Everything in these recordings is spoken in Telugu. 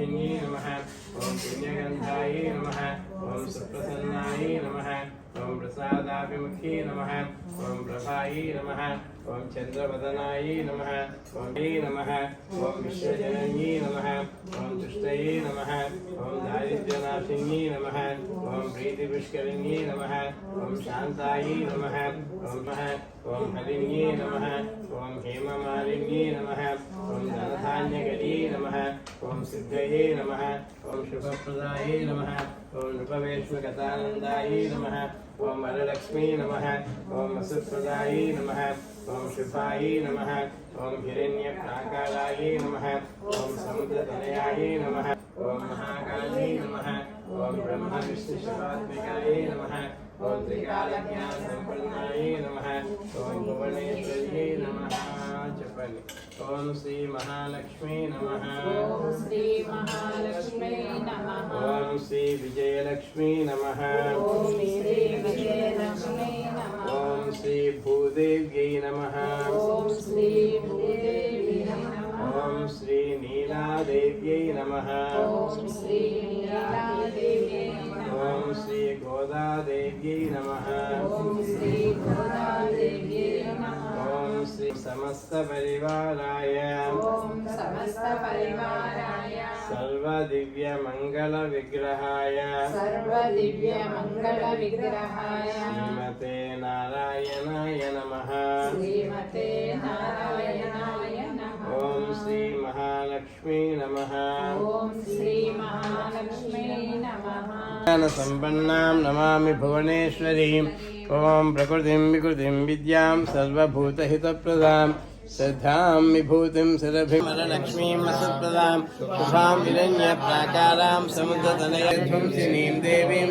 పుణ్యే నమ ఓం పుణ్యగంధాయ నమ ఓం సుప్రసన్నాయ నమ ఓం ప్రసాదాభిముఖే నమ ఓం ప్రభాయ నమ ఓం చంద్రవదనాయ నమ ఓం హే నమ ఓం విశ్వజనన్యే నమ ఓం దుష్టయే నమ ఓం దారిద్ర్యనాశిన్యే నమ ఓం ప్రీతిపుష్కరిణ్యే నమ ఓం శాంతాయ నమ ఓం ఓం హరిణ్యే నమ ఓం హేమమాలిన్యే నమ ఓం ధనధాన్యగరీ నమ ఓం సిద్ధయే నమ ఓం శుభప్రదాయే నమ ఓం నృపవేష్మగతానందాయ నమ ఓం వరలక్ష్మీ నమ ఓం వసుప్రదాయే నమ ఓం శుభాయ నమ ఓం హిరణ్యప్రాకారాయ నమ ఓం సముద్రతనయాయ నమ ఓం మహాకాళీ నమ ఓం బ్రహ్మ విష్ణు శివాత్మికాయ నమ ఓం త్రికాలజ్ఞాన సంపన్నాయ నమ ఓం భువనేశ్వర్యే నమ చెప్పండి ఓం శ్రీ మహాలక్ష్మీ నమ ఓం శ్రీ మహాలక్ష్మీ నమః ఓం శ్రీ విజయలక్ష్మీ నమ ఓం శ్రీ విజయలక్ష్మీ నమః ఓం శ్రీ భూదేవ్యై నమ ఓం శ్రీ భూదేవి నమః ఓం శ్రీ నీలాదేవ్యై నమ ఓం శ్రీ ఓం గోదాదేవ్యై నమ ఓం శ్రీ గోదాదేవి ఓం శ్రీ సమస్త పరివారాయ ఓం సమస్త పరివారాయ సర్వ దివ్య మంగళ విగ్రహాయ సర్వ దివ్య మంగళ విగ్రహాయ శ్రీమతే నారాయణాయ నమ శ్రీమతే నారాయణాయ నమః ఓం శ్రీ మహాలక్ష్మీ నమ ఓం శ్రీ మహాలక్ష్మీ నమః జ్ఞాన సంపన్నాం నమామి భువనేశ్వరీం ఓం ప్రకృతిం వికృతిం విద్యాం సర్వభూతహితప్రదాం. శ్రద్ధాం విభూతిం సురభిమరలక్ష్మీం వసత్ప్రదాం శుభాం విరణ్య ప్రాకారాం సముద్రతనయధ్వంసినీం దేవీం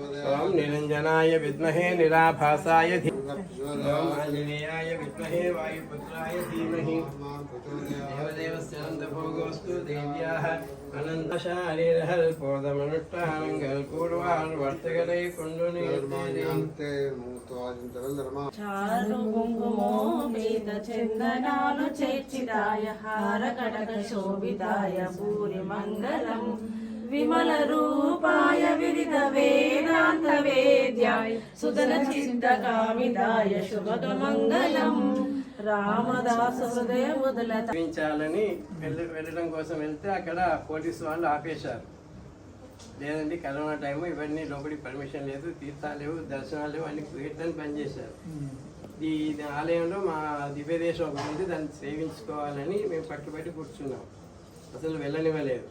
ఓం నిరంజనాయ విద్మహే నిరాభాసాయ ఓం ఆంజనేయాయ విద్మహే వాయుపుత్రాయ ధీమహి చందనాలు చేర్చిదాయ హార కటక భూరి మంగళం విమల రూపాయ విదిత వేదాంత వేద్యాయ సుదన చిత్త కామిదాయ శుభగ మంగళం రామదాస హృదయ మొదల చూపించాలని వెళ్ళడం కోసం వెళ్తే అక్కడ పోలీసు వాళ్ళు ఆపేశారు. లేదండి కరోనా టైము ఇవన్నీ లోపలి పర్మిషన్ లేదు తీర్థాలు లేవు దర్శనాలు లేవు అన్ని కీర్తన పనిచేశారు ఈ ఆలయంలో మా దివ్యదేశం ఒకటి ఉంది దాన్ని సేవించుకోవాలని మేము పట్టుబట్టి కూర్చున్నాం. అసలు వెళ్ళనివ్వలేదు.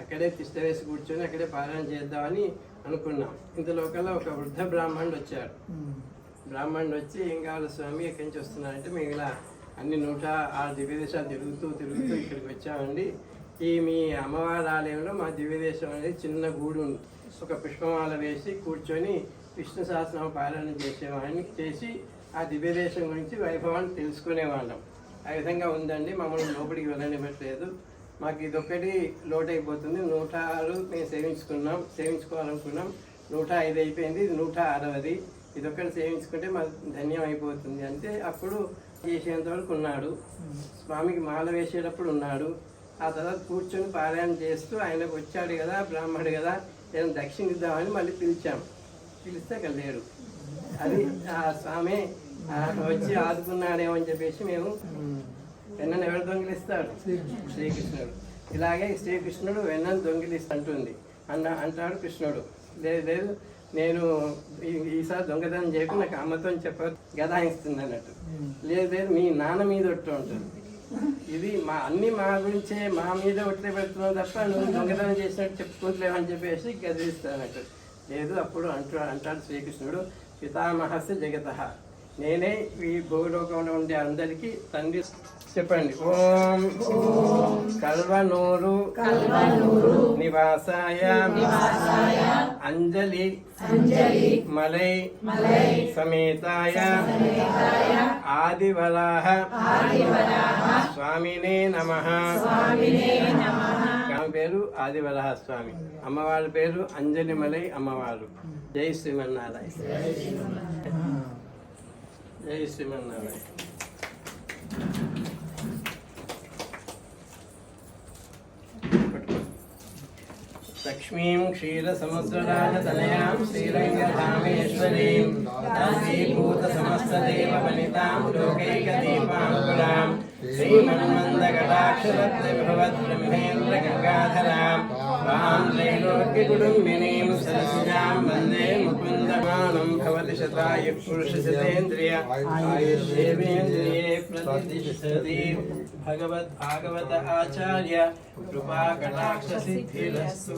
అక్కడే తిష్ట వేసి కూర్చొని అక్కడే పారాయణ చేద్దామని అనుకున్నాం. ఇంతలోకల్లా ఒక వృద్ధ బ్రాహ్మణుడు వచ్చాడు. బ్రాహ్మణుడు వచ్చి ఏం కావాలి స్వామి? ఎక్కడి నుంచి వస్తున్నారంటే మేము ఇలా అన్ని నూట ఆరు దివ్యదేశాలు తిరుగుతూ తిరుగుతూ ఇక్కడికి వచ్చామండి. ఈ మీ అమ్మవారి ఆలయంలో మా దివ్యదేశం అనేది చిన్న గూడు ఉంది. ఒక పుష్పమాల వేసి కూర్చొని విష్ణు సహస్రం పారాయణ చేసేవాడిని చేసి ఆ దివ్యదేశం గురించి వైభవాన్ని తెలుసుకునేవాళ్ళం. ఆ విధంగా ఉందండి. మమ్మల్ని లోపలికి వెళ్ళనివ్వట్లేదు. మాకు ఇదొక్కటి లోటు అయిపోతుంది నూట ఆరు మేము సేవించుకున్నాం సేవించుకోవాలనుకున్నాం. నూట ఐదు అయిపోయింది ఇది నూట అరవది ఇదొక్కటి సేవించుకుంటే మాకు ధన్యం అయిపోతుంది అంటే అప్పుడు చేసేంత వరకు ఉన్నాడు. స్వామికి మాల వేసేటప్పుడు ఉన్నాడు. ఆ తర్వాత కూర్చొని పారాయణ చేస్తూ ఆయనకు వచ్చాడు కదా బ్రాహ్మడు కదా నేను దక్షిణ ఇద్దామని మళ్ళీ పిలిచాం. పిలిస్తే అక్కడ లేడు అది ఆ స్వామి వచ్చి ఆదుకున్నాడేమని చెప్పేసి మేము వెన్నను ఎవరు దొంగిలిస్తాడు శ్రీకృష్ణుడు. ఇలాగే శ్రీకృష్ణుడు వెన్నను దొంగిలిస్తుంటుంది. అన్న అంటాడు కృష్ణుడు. లేదు లేదు నేను ఈ- ఈసారి దొంగతనం చేయకు నాకు అమ్మతో చెప్ప గదాయిస్తుంది అన్నట్టు లేదు లేదు మీ నాన్న మీద ఒట్టు ఉంటుంది. ఇది మా అన్ని మా గురించే మా మీద ఒట్లే పెడుతున్నావు తప్ప నువ్వు దొంగతనం చేసినట్టు చెప్పుకుంటలేవు అని చెప్పేసి గదిలిస్తానట్టు లేదు అప్పుడు అంటూ అంటాడు శ్రీకృష్ణుడు పితామహస్య జగత. నేనే ఈ భూలోకంలో ఉండే అందరికీ తండ్రి చెప్పండి. ఓం కల్వనూరు నివాసాయ అంజలి మలై సమేతాయ ఆదివరాహ ఆదివరాహ స్వామినే నమ. స్వామినే నమః. ఆమె పేరు ఆదివరాహ స్వామి. అమ్మవారి పేరు అంజలి మలై అమ్మవారు. జై శ్రీమన్నారాయణ. జై శ్రీమన్నారాయణ లక్ష్మీం క్షీరసముద్రరాజతనయాం శ్రీరంగధామేశ్వరీం దాసీభూతసమస్తదేవ వనితాం లోకైకదీపాంకురాం శ్రీమన్మందకటాక్షరత్రిభవద్బ్రహ్మేంద్రగంగాధరాం వాం त्रैलोक्यकुटुम्बिनीं सरसिजां वन्दे मुकुन्दमानं भवति शतायुः पुरुषशतेन्द्रिय आयुष्येवेन्द्रिये प्रतिष्ठति भगवद्भागवत आचार्य कृपाकटाक्षसिद्धिरस्तु